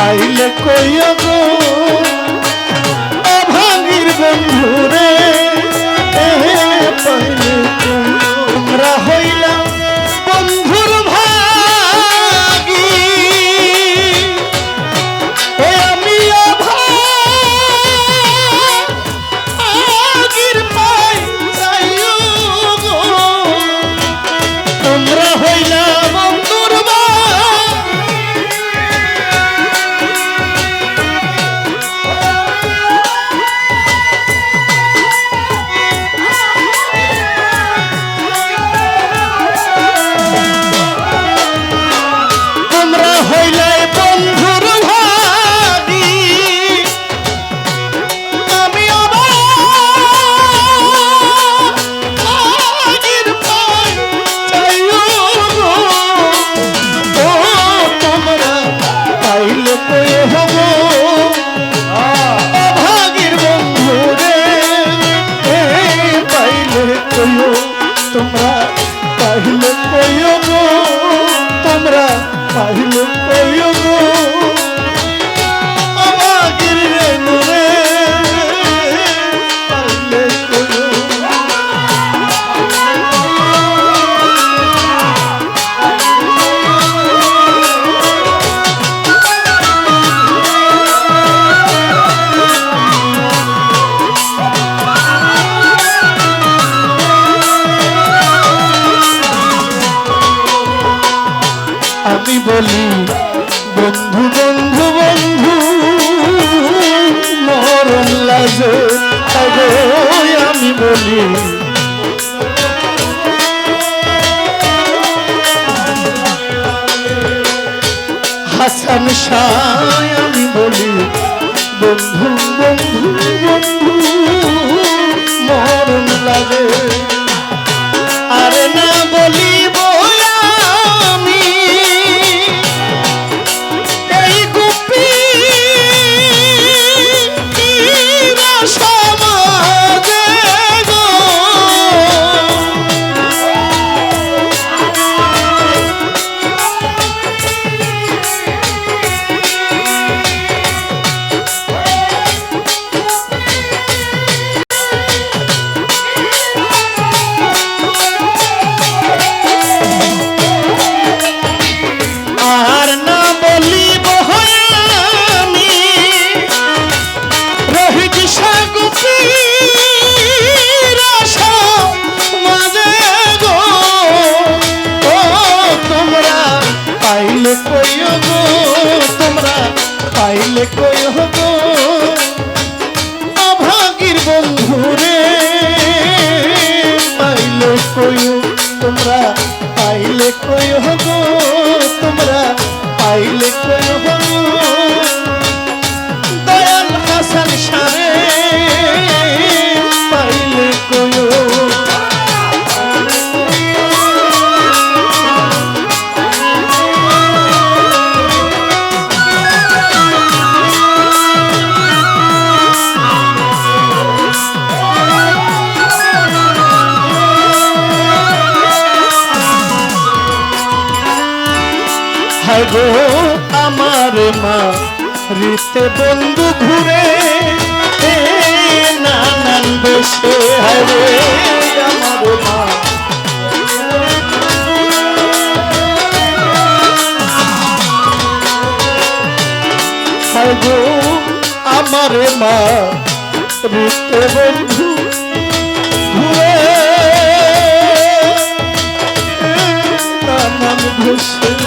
চাইলে কইয়া আমি বলি। হাসান সায় আমি বলি বন্ধু বন্ধু বন্ধু মরণ লাগে। গো, আমার মা, রিতে বন্ধু ঘুরে নানান বেশে হরে আমার মা। গো, আমার মা, রিতে বন্ধু ঘুরে নানান বেশে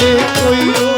কইও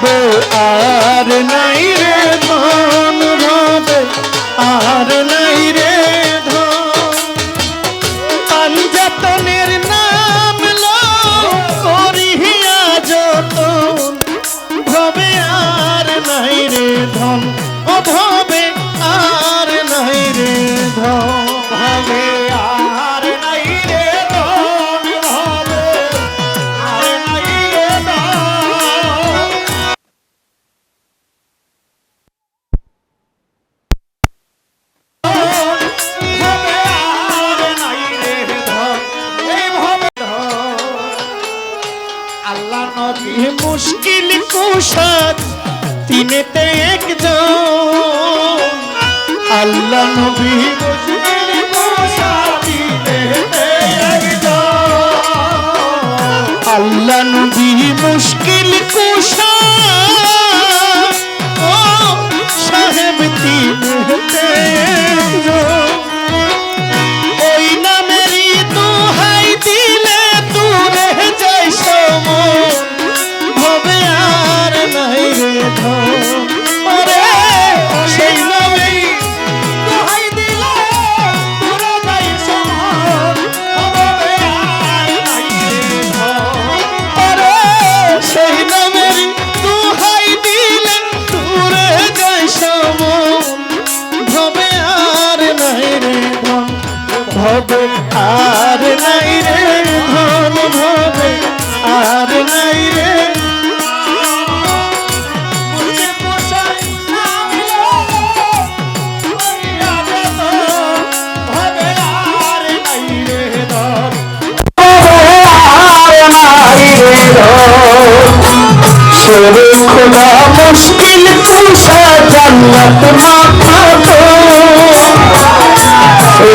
হবে আর নাই রে মন হবে আর নাই আল্লাহ নবী। আল্লাহ নবী খোদা মুশকিল কুশা জান্নাত মাখাতো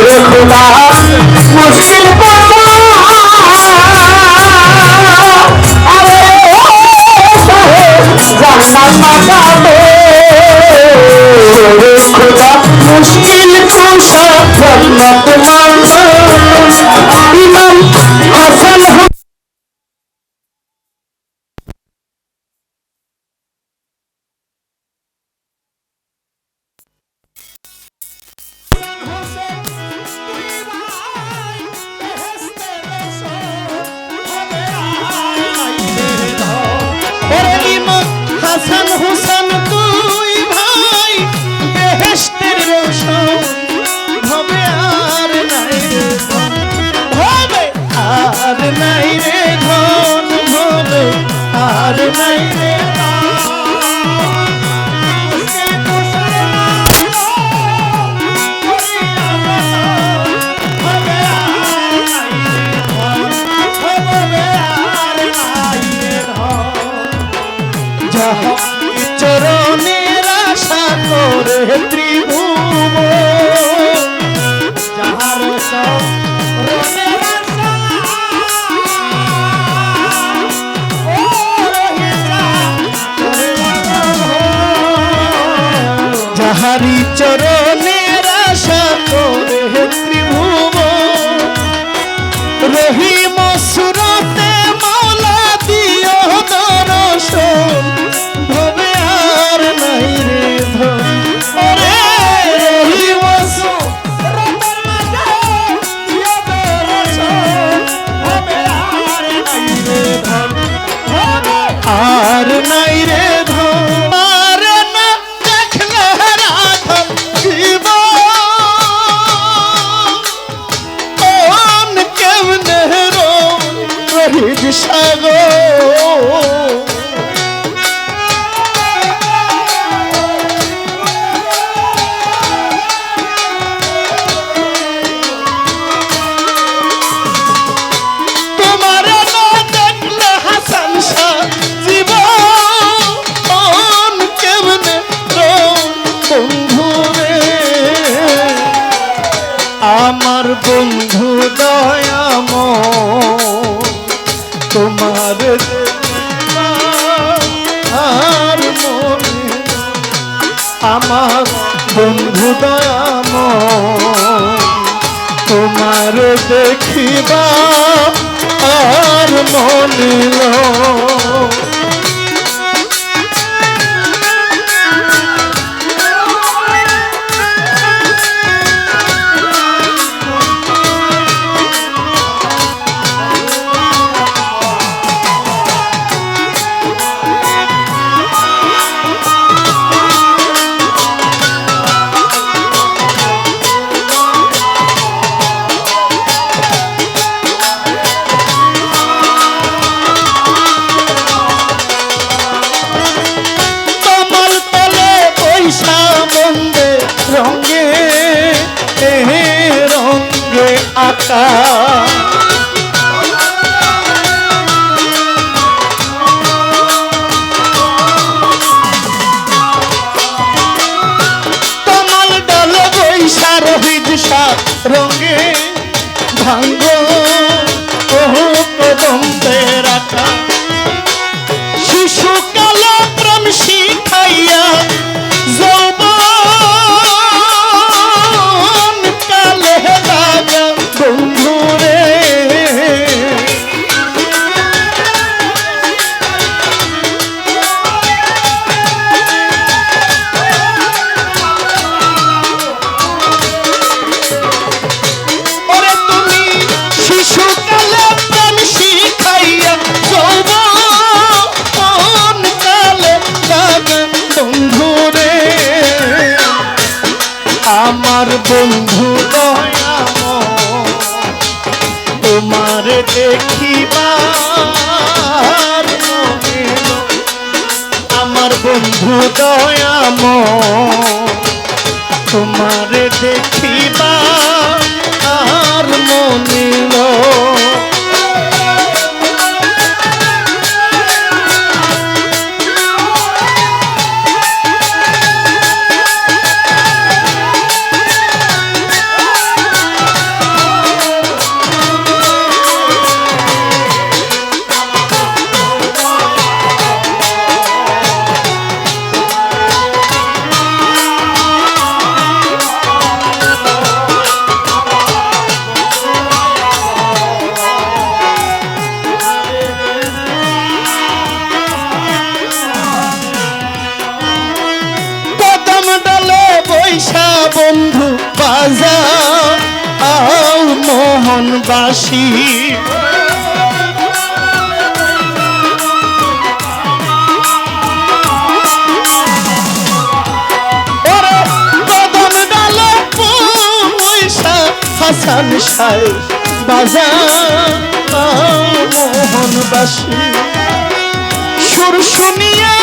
রে খোদা মুশকিল মুশকিল কুশা জান্নাত মাখাতো ইমাম கருணை তাহারি আর দেখিবা আর মনিল আসি হাসান সাই বাজার মোহনবাসী। সুর শুনিয়া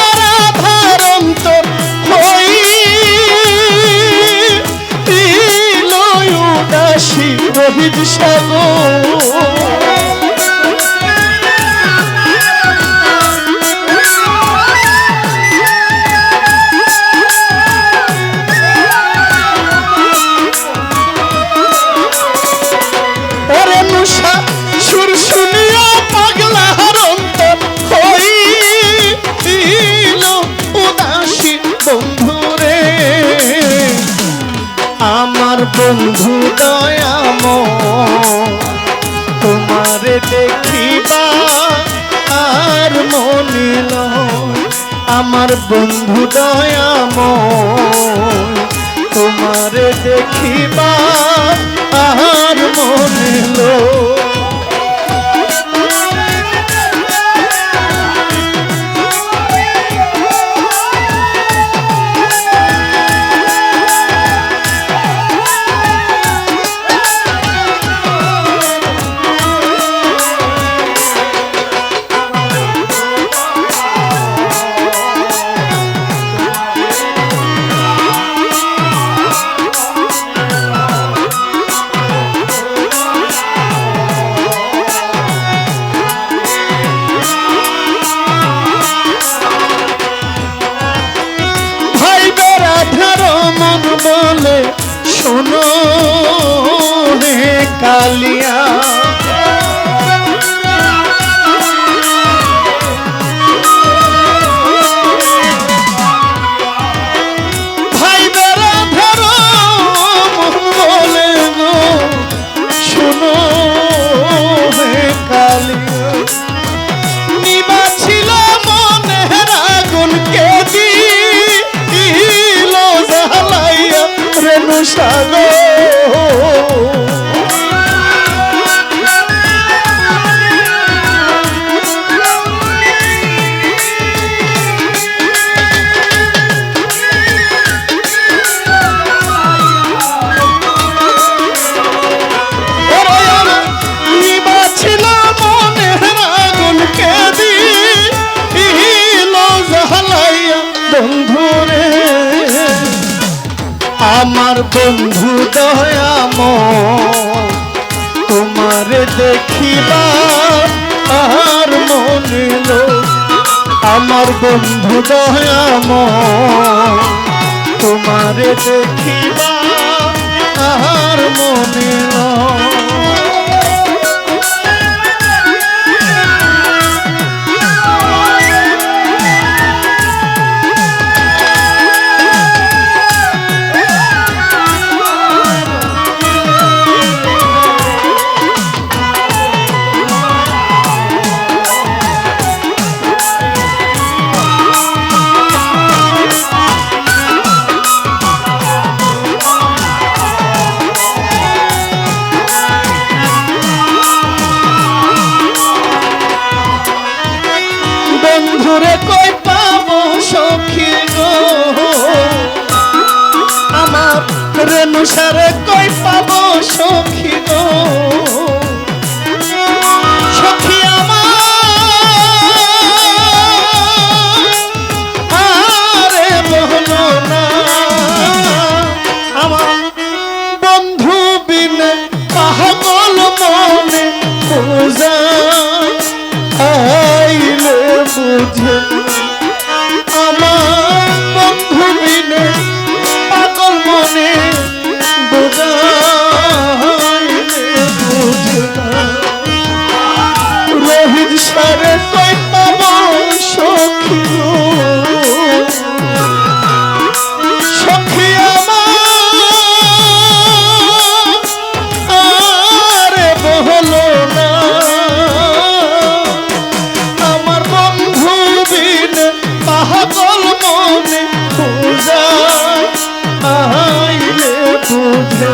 বন্ধু বন্ধু দয়াম তোমার দেখিবা আর মনে আমার বন্ধু দয়াম তোমার দেখিবা আর মনে কই পাবো সখী গো? সকল মনে পূজা আহাইলে পূজা